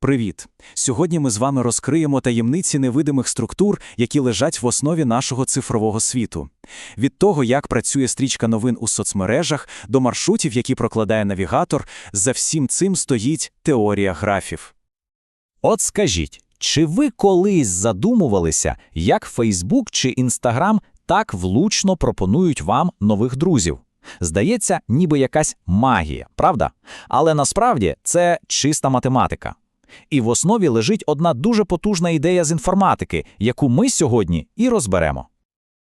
Привіт! Сьогодні ми з вами розкриємо таємниці невидимих структур, які лежать в основі нашого цифрового світу. Від того, як працює стрічка новин у соцмережах, до маршрутів, які прокладає навігатор, за всім цим стоїть теорія графів. От скажіть, чи ви колись задумувалися, як Фейсбук чи Інстаграм так влучно пропонують вам нових друзів? Здається, ніби якась магія, правда? Але насправді це чиста математика. І в основі лежить одна дуже потужна ідея з інформатики, яку ми сьогодні і розберемо.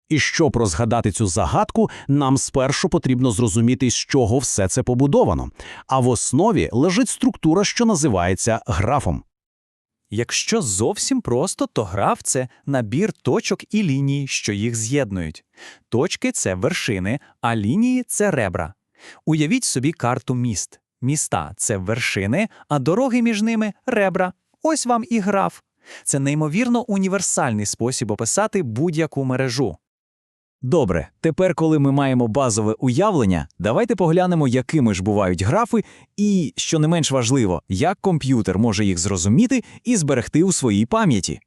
І щоб розгадати цю загадку, нам спершу потрібно зрозуміти, з чого все це побудовано. А в основі лежить структура, що називається графом. Якщо зовсім просто, то граф – це набір точок і ліній, що їх з'єднують. Точки – це вершини, а лінії – це ребра. Уявіть собі карту міст. Міста – це вершини, а дороги між ними – ребра. Ось вам і граф. Це неймовірно універсальний спосіб описати будь-яку мережу. Добре, тепер, коли ми маємо базове уявлення, давайте поглянемо, якими ж бувають графи, і, що не менш важливо, як комп'ютер може їх зрозуміти і зберегти у своїй пам'яті.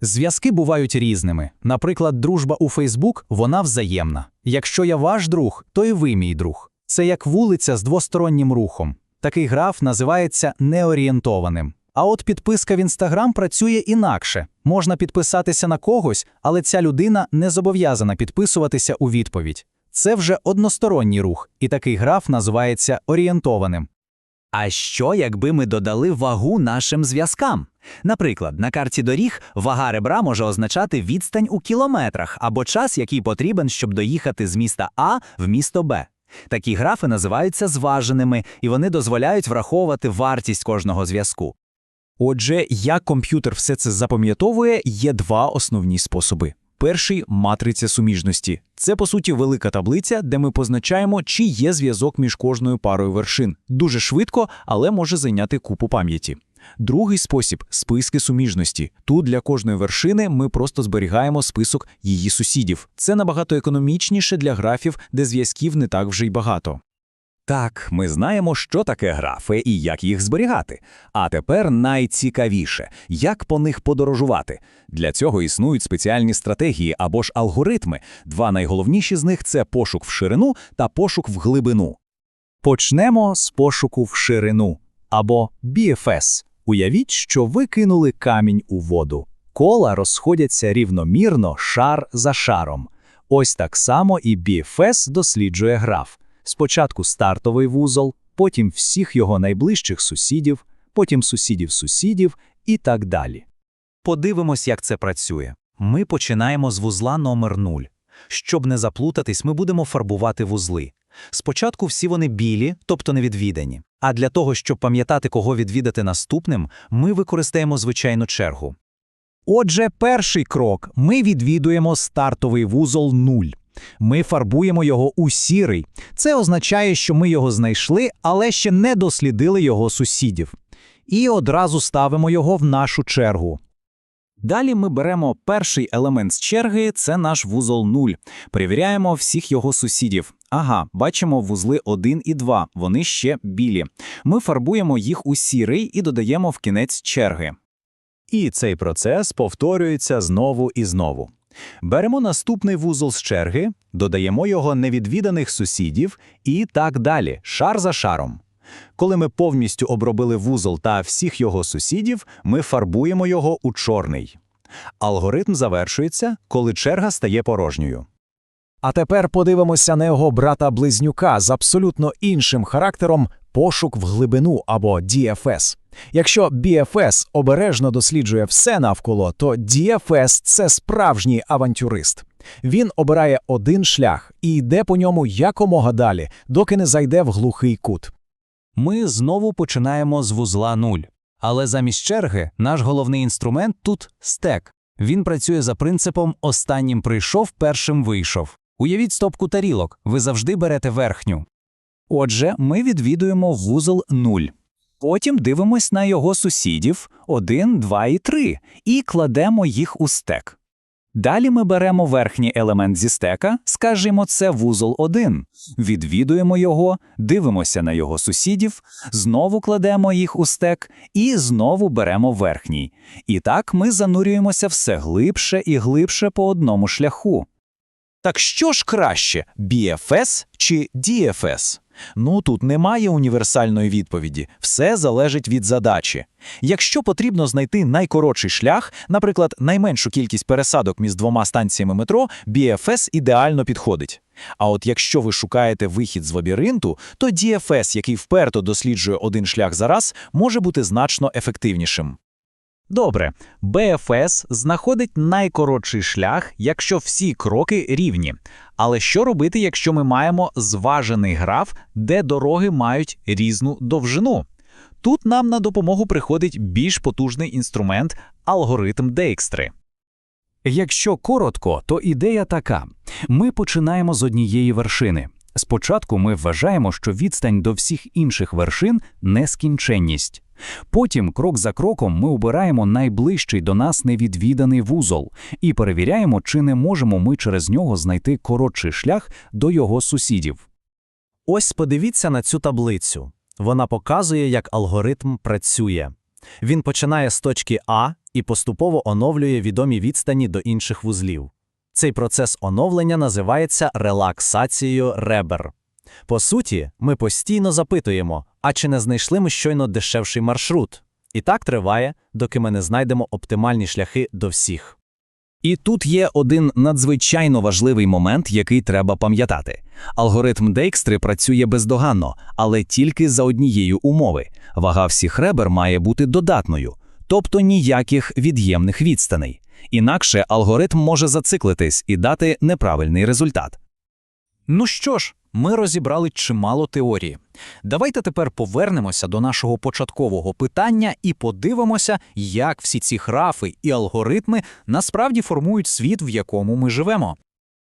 Зв'язки бувають різними. Наприклад, дружба у Фейсбук вона взаємна. Якщо я ваш друг, то і ви мій друг. Це як вулиця з двостороннім рухом. Такий граф називається неорієнтованим. А от підписка в Інстаграм працює інакше. Можна підписатися на когось, але ця людина не зобов'язана підписуватися у відповідь. Це вже односторонній рух, і такий граф називається орієнтованим. А що, якби ми додали вагу нашим зв'язкам? Наприклад, на карті доріг вага ребра може означати відстань у кілометрах або час, який потрібен, щоб доїхати з міста А в місто Б. Такі графи називаються зваженими, і вони дозволяють враховувати вартість кожного зв'язку. Отже, як комп'ютер все це запам'ятовує, є два основні способи. Перший матриця суміжності. Це, по суті, велика таблиця, де ми позначаємо, чи є зв'язок між кожною парою вершин. Дуже швидко, але може зайняти купу пам'яті. Другий спосіб списки суміжності. Тут для кожної вершини ми просто зберігаємо список її сусідів. Це набагато економічніше для графів, де зв'язків не так вже й багато. Так, ми знаємо, що таке графи і як їх зберігати. А тепер найцікавіше, як по них подорожувати. Для цього існують спеціальні стратегії або ж алгоритми. Два найголовніші з них це пошук в ширину та пошук в глибину. Почнемо з пошуку в ширину або BFS. Уявіть, що ви кинули камінь у воду. Кола розходяться рівномірно шар за шаром. Ось так само і BFS досліджує граф. Спочатку стартовий вузол, потім всіх його найближчих сусідів, потім сусідів сусідів і так далі. Подивимось, як це працює. Ми починаємо з вузла номер 0. Щоб не заплутатись, ми будемо фарбувати вузли. Спочатку всі вони білі, тобто невідвідані. А для того, щоб пам'ятати, кого відвідати наступним, ми використаємо звичайну чергу. Отже, перший крок ми відвідуємо стартовий вузол 0. Ми фарбуємо його у сірий. Це означає, що ми його знайшли, але ще не дослідили його сусідів. І одразу ставимо його в нашу чергу. Далі ми беремо перший елемент з черги, це наш вузол 0. Перевіряємо всіх його сусідів. Ага, бачимо вузли 1 і 2, вони ще білі. Ми фарбуємо їх у сірий і додаємо в кінець черги. І цей процес повторюється знову і знову. Беремо наступний вузол з черги, додаємо його невідвіданих сусідів і так далі, шар за шаром. Коли ми повністю обробили вузол та всіх його сусідів, ми фарбуємо його у чорний. Алгоритм завершується, коли черга стає порожньою. А тепер подивимося на його брата-близнюка з абсолютно іншим характером пошук в глибину або DFS. Якщо BFS обережно досліджує все навколо, то DFS – це справжній авантюрист. Він обирає один шлях і йде по ньому якомога далі, доки не зайде в глухий кут. Ми знову починаємо з вузла 0. Але замість черги наш головний інструмент тут стек. Він працює за принципом останнім прийшов, першим вийшов. Уявіть стопку тарілок, ви завжди берете верхню. Отже, ми відвідуємо вузол 0. Потім дивимось на його сусідів 1, 2 і 3 і кладемо їх у стек. Далі ми беремо верхній елемент зі стека, скажімо, це вузол 1, відвідуємо його, дивимося на його сусідів, знову кладемо їх у стек і знову беремо верхній. І так ми занурюємося все глибше і глибше по одному шляху. Так що ж краще BFS чи DFS? Ну тут немає універсальної відповіді, все залежить від задачі. Якщо потрібно знайти найкоротший шлях, наприклад, найменшу кількість пересадок між двома станціями метро, BFS ідеально підходить. А от якщо ви шукаєте вихід з лабіринту, то DFS, який вперто досліджує один шлях за раз, може бути значно ефективнішим. Добре, БФС знаходить найкоротший шлях, якщо всі кроки рівні. Але що робити, якщо ми маємо зважений граф, де дороги мають різну довжину? Тут нам на допомогу приходить більш потужний інструмент алгоритм Дейкстри. Якщо коротко, то ідея така: ми починаємо з однієї вершини. Спочатку ми вважаємо, що відстань до всіх інших вершин нескінченність. Потім, крок за кроком, ми обираємо найближчий до нас невідвіданий вузол і перевіряємо, чи не можемо ми через нього знайти коротший шлях до його сусідів. Ось подивіться на цю таблицю. Вона показує, як алгоритм працює. Він починає з точки А і поступово оновлює відомі відстані до інших вузлів. Цей процес оновлення називається релаксацією ребер. По суті, ми постійно запитуємо, а чи не знайшли ми щойно дешевший маршрут? І так триває, доки ми не знайдемо оптимальні шляхи до всіх. І тут є один надзвичайно важливий момент, який треба пам'ятати. Алгоритм Дейкстри працює бездоганно, але тільки за однією умови. Вага всіх ребер має бути додатною, тобто ніяких від'ємних відстаней. Інакше алгоритм може зациклитись і дати неправильний результат. Ну що ж, ми розібрали чимало теорії. Давайте тепер повернемося до нашого початкового питання і подивимося, як всі ці графи і алгоритми насправді формують світ, в якому ми живемо.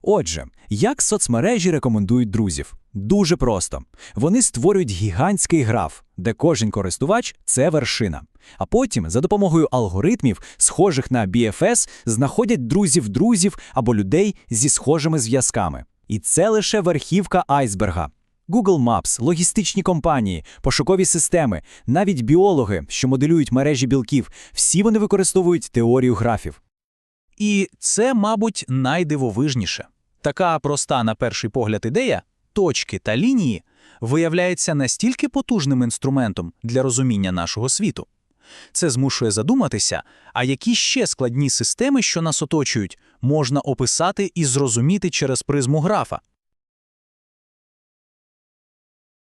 Отже, як соцмережі рекомендують друзів? Дуже просто. Вони створюють гігантський граф, де кожен користувач це вершина. А потім, за допомогою алгоритмів, схожих на BFS, знаходять друзів-друзів або людей зі схожими зв'язками. І це лише верхівка айсберга. Google Maps, логістичні компанії, пошукові системи, навіть біологи, що моделюють мережі білків, всі вони використовують теорію графів. І це, мабуть, найдивовижніше. Така проста на перший погляд ідея точки та лінії виявляється настільки потужним інструментом для розуміння нашого світу. Це змушує задуматися, а які ще складні системи, що нас оточують, можна описати і зрозуміти через призму графа.